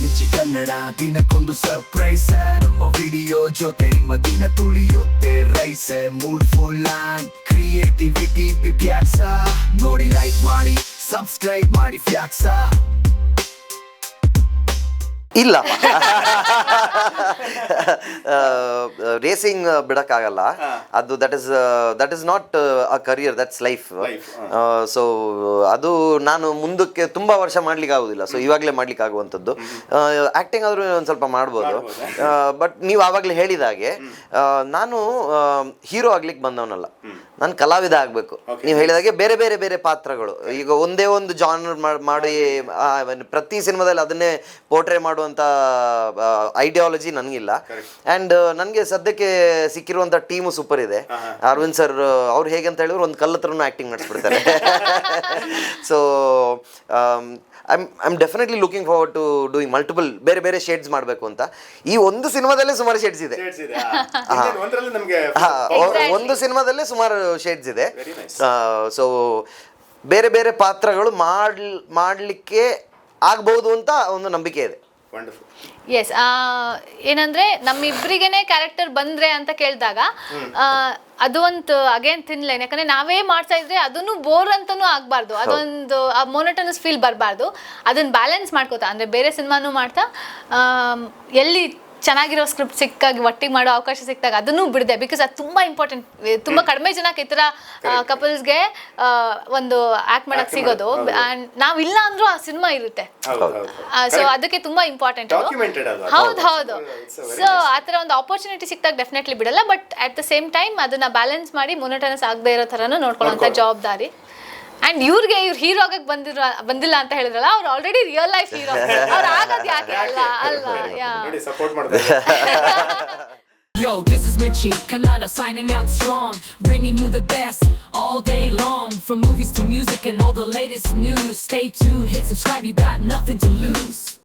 ನಿಚ್ಚಿ ಕನ್ನಡ ದಿನಕ್ಕೊಂದು ಸರ್ಪ್ರೈಸ್ ನಮ್ಮ ವಿಡಿಯೋ ಜೊತೆ ನಿಮ್ಮ ದಿನ ತುಳಿಯುತ್ತೆ ರೈಸ್. ಮೂಡ್ ಫುಲ್ ಕ್ರಿಯೇಟಿವಿಟಿ ವಿದ್ಯಾಸ ನೋಡಿ ಲೈಕ್ ಮಾಡಿ ಸಬ್ಸ್ಕ್ರೈಬ್ ಮಾಡಿ ಫ್ಯಾಕ್ಸ ಇಲ್ಲ. ರೇಸಿಂಗ್ ಬಿಡೋಕ್ಕಾಗಲ್ಲ. ಅದು that is that is not a career that's life so ಅದು ನಾನು ಮುಂದಕ್ಕೆ ತುಂಬಾ ವರ್ಷ ಮಾಡ್ಲಿಕ್ಕೆ ಆಗುದಿಲ್ಲ. ಸೊ ಇವಾಗಲೇ ಮಾಡ್ಲಿಕ್ಕೆ ಆಗುವಂಥದ್ದು. ಆಕ್ಟಿಂಗ್ ಆದ್ರೂ ಒಂದು ಸ್ವಲ್ಪ ಮಾಡ್ಬೋದು. ಬಟ್ ನೀವು ಆವಾಗಲೇ ಹೇಳಿದಾಗೆ ನಾನು ಹೀರೋ ಆಗ್ಲಿಕ್ಕೆ ಬಂದವನಲ್ಲ. ನಾನು ಕಲಾವಿದ ಆಗಬೇಕು. ನೀವು ಹೇಳಿದಾಗೆ ಬೇರೆ ಬೇರೆ ಬೇರೆ ಪಾತ್ರಗಳು. ಈಗ ಒಂದೇ ಒಂದು ಜಾನರ್ ಮಾಡಿ ಪ್ರತಿ ಸಿನಿಮಾದಲ್ಲಿ ಅದನ್ನೇ ಪೋರ್ಟ್ರೇ ಮಾಡುವಂತ ಐಡಿಯಾಲಜಿ ನನಗಿಲ್ಲ. ಅಂಡ್ ನನಗೆ ಸದ್ಯಕ್ಕೆ ಸಿಕ್ಕಿರುವಂತ ಟೀಮು ಸೂಪರ್ ಇದೆ. ಅರವಿಂದ್ ಸರ್ ಅವ್ರು ಹೇಗೆ ಅಂತ ಹೇಳಿದ್ರು ಒಂದು ಕಲ್ಲತ್ರ acting acting ಮಾಡಿಸ್ಬಿಡ್ತಾರೆ so I'm I'm definitely looking forward to doing multiple ಬೇರೆ ಬೇರೆ ಶೇಡ್ಸ್ ಮಾಡಬೇಕು ಅಂತ. ಈ ಒಂದು ಸಿನಿಮಾದಲ್ಲೇ ಸುಮಾರು ಶೇಡ್ಸ್ ಇದೆ. ಒಂದು ಸಿನಿಮಾದಲ್ಲೇ ಸುಮಾರು ಶೇಡ್ಸ್ ಇದೆ. ಸೊ ಬೇರೆ ಬೇರೆ ಪಾತ್ರಗಳು ಮಾಡ್ಲ್ ಮಾಡಲಿಕ್ಕೆ ಆಗ್ಬಹುದು ಅಂತ ಒಂದು ನಂಬಿಕೆ ಇದೆ. ವಂಡರ್ಫುಲ್ ಎಸ್ ಏನಂದ್ರೆ ನಮ್ಮಿಬ್ರಿಗೇನೆ ಕ್ಯಾರೆಕ್ಟರ್ ಬಂದ್ರೆ ಅಂತ ಕೇಳಿದಾಗ ಅದು ಒಂದು ಅಗೇನ್ ತಿನ್ಲೈನ್. ಯಾಕಂದ್ರೆ ನಾವೇ ಮಾಡ್ತಾ ಇದ್ರೆ ಅದನ್ನು ಬೋರ್ ಅಂತಾನೂ ಆಗ್ಬಾರ್ದು. ಅದೊಂದು ಆ ಮೊನಟನಸ್ ಫೀಲ್ ಬರಬಾರ್ದು. ಅದನ್ನ ಬ್ಯಾಲೆನ್ಸ್ ಮಾಡ್ಕೋತಾ ಅಂದ್ರೆ ಬೇರೆ ಸಿನಿಮಾನು ಮಾಡ್ತಾ ಎಲ್ಲಿ ಚೆನ್ನಾಗಿರೋ ಸ್ಕ್ರಿಪ್ಟ್ ಸಿಕ್ಕಾಗಿ ಒಟ್ಟಿಗೆ ಮಾಡೋ ಅವಕಾಶ ಸಿಕ್ಕಾಗ ಅದನ್ನು ಬಿಡದೆ. ಬಿಕಾಸ್ ಅದು ತುಂಬಾ ಇಂಪಾರ್ಟೆಂಟ್ ತುಂಬಾ ಕಡಿಮೆ ಜನಕ್ಕೆ ಈ ಥರ ಕಪಲ್ಸ್ಗೆ ಒಂದು ಆಕ್ಟ್ ಮಾಡಕ್ ಸಿಗೋದು. ಆ್ಯಂಡ್ ಇಲ್ಲ ಅಂದ್ರೂ ಆ ಸಿನಿಮಾ ಇರುತ್ತೆ. ಸೊ ಅದಕ್ಕೆ ತುಂಬಾ ಇಂಪಾರ್ಟೆಂಟ್ ಹೌದ್ ಅದು. ಹೌದು ಸೊ ಆ ಥರ ಒಂದು ಆಪರ್ಚುನಿಟಿ ಸಿಕ್ತಾಗ ಡೆಫಿನೆಟ್ಲಿ ಬಿಡಲ್ಲ. But at the same time ಅದನ್ನ ಬ್ಯಾಲೆನ್ಸ್ ಮಾಡಿ ಮೊನಟನಸ್ ಆಗದೆ ಇರೋ ಥರನೂ ನೋಡ್ಕೊಳ್ಳೋಂಥ ಜವಾಬ್ದಾರಿ. ಅಂಡ್ ಇವ್ರಿಗೆ ಇವ್ರು ಹೀರೋ ಆಗಕ್ ಬಂದಿರೋ ಬಂದಿಲ್ಲ ಅಂತ ಹೇಳಿದ್ರಲ್ಲ ಅವ್ರು ಆಲ್ರೆಡಿ ರಿಯಲ್ ಲೈಫ್ ಹೀರೋ ಅವ್ರು ಆಗೋದು ಯಾಕೆ ಅಲ್ಲ ಅಲ್ಲ ಯಾ ಸಪೋರ್ಟ್ ಮಾಡ್ತಾರೆ Yo, this is Richie Kalala signing out strong, bringing you the best all day long. From movies to music and all the latest news. Stay tuned, hit subscribe, you got nothing to lose.